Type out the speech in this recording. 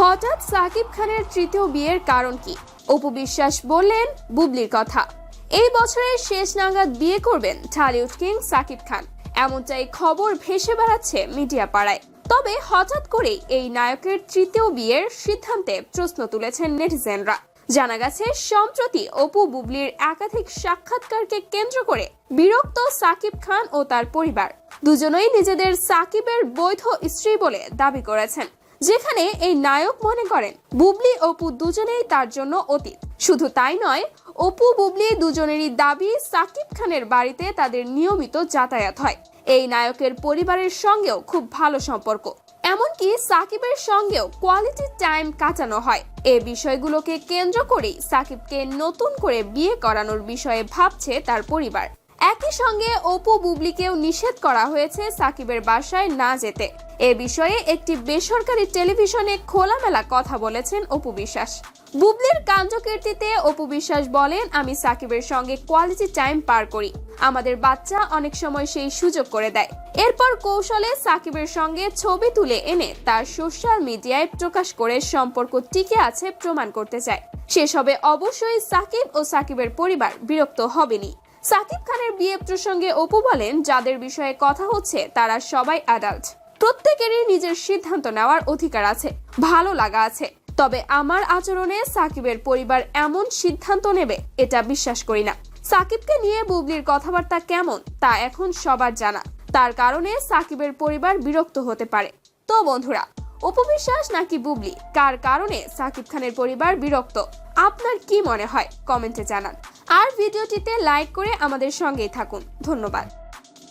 হঠাৎ সাকিব খানের তৃতীয় বিয়ের কারণ কি? অপু বিশ্বাস বললেন, বুবলির কথা। এই বছরের শেষ নাগাদ বিয়ে করবেন ঢালিউড কিং সাকিব খান। এমনটাই খবর ভেসে বেড়াচ্ছে মিডিয়া পাড়ায় তবে হঠাৎ করেই এই নায়কের তৃতীয় বিয়ের সিদ্ধান্তে প্রশ্ন তুলেছেন নেটিজেনরা। জানা গেছে, সম্প্রতি অপু বুবলির একাধিক সাক্ষাৎকারকে কেন্দ্র করে বিরক্ত সাকিব খান ও তার পরিবার। দুজনেই নিজেদের সাকিবের বৈধ স্ত্রী বলে দাবি করেছেন। যেখানে এই নায়ক মনে করেন, বুবলি অপু দুজনেই তার জন্য অতীত। শুধু তাই নয়, অপু, বুবলি দুজনেরই দাবি সাকিব খানের বাড়িতে তাদের নিয়মিত যাতায়াত হয়। এই নায়কের পরিবারের সঙ্গেও খুব ভালো সম্পর্ক। এমনকি সাকিবের সঙ্গেও কোয়ালিটি টাইম কাটানো হয়। এ বিষয়গুলোকে কেন্দ্র করেই সাকিবকে নতুন করে বিয়ে করানোর বিষয়ে ভাবছে তার পরিবার। একই সঙ্গে অপু বুবলিকেও নিষেধ করা হয়েছে সাকিবের বাসায় না যেতে। এ বিষয়ে একটি বেসরকারি টেলিভিশনে খোলামেলা কথা বলেছেন অপু বিশ্বাস। বুবলির কাণ্ডকীর্তিতে অপু বিশ্বাস বলেন, আমি সাকিবের সঙ্গে কোয়ালিটি টাইম পার করি। আমাদের বাচ্চা অনেক সময় সেই সুযোগ করে দেয়। এরপর কৌশলে সাকিবের সঙ্গে ছবি তুলে এনে তার সোশ্যাল মিডিয়ায় প্রকাশ করে সম্পর্ক টিকে আছে প্রমাণ করতে চায়। সেসবে অবশ্যই সাকিব ও সাকিবের পরিবার বিরক্ত হবেনি সাকিব খানের বিয়ে প্রসঙ্গে অপু বলেন, যাদের বিষয়ে কথা হচ্ছে, তারা সবাই অ্যাডাল্ট প্রত্যেকেরই নিজের সিদ্ধান্ত নেওয়ার অধিকার আছে, ভালো লাগা আছে। তবে আমার আচরণে সাকিবের পরিবার এমন সিদ্ধান্ত নেবে, এটা বিশ্বাস করি না। সাকিবকে নিয়ে বুবলির কথাবার্তা কেমন, তা এখন সবার জানা। তার কারণে সাকিবের পরিবার বিরক্ত হতে পারে। তো বন্ধুরা উপবিশ্বাস নাকি বুবলি? কার কারণে সাকিব খানের পরিবার বিরক্ত? আপনার কি মনে হয়? কমেন্টে জানান। আর ভিডিওটিতে লাইক করে আমাদের সঙ্গেই থাকুন। ধন্যবাদ।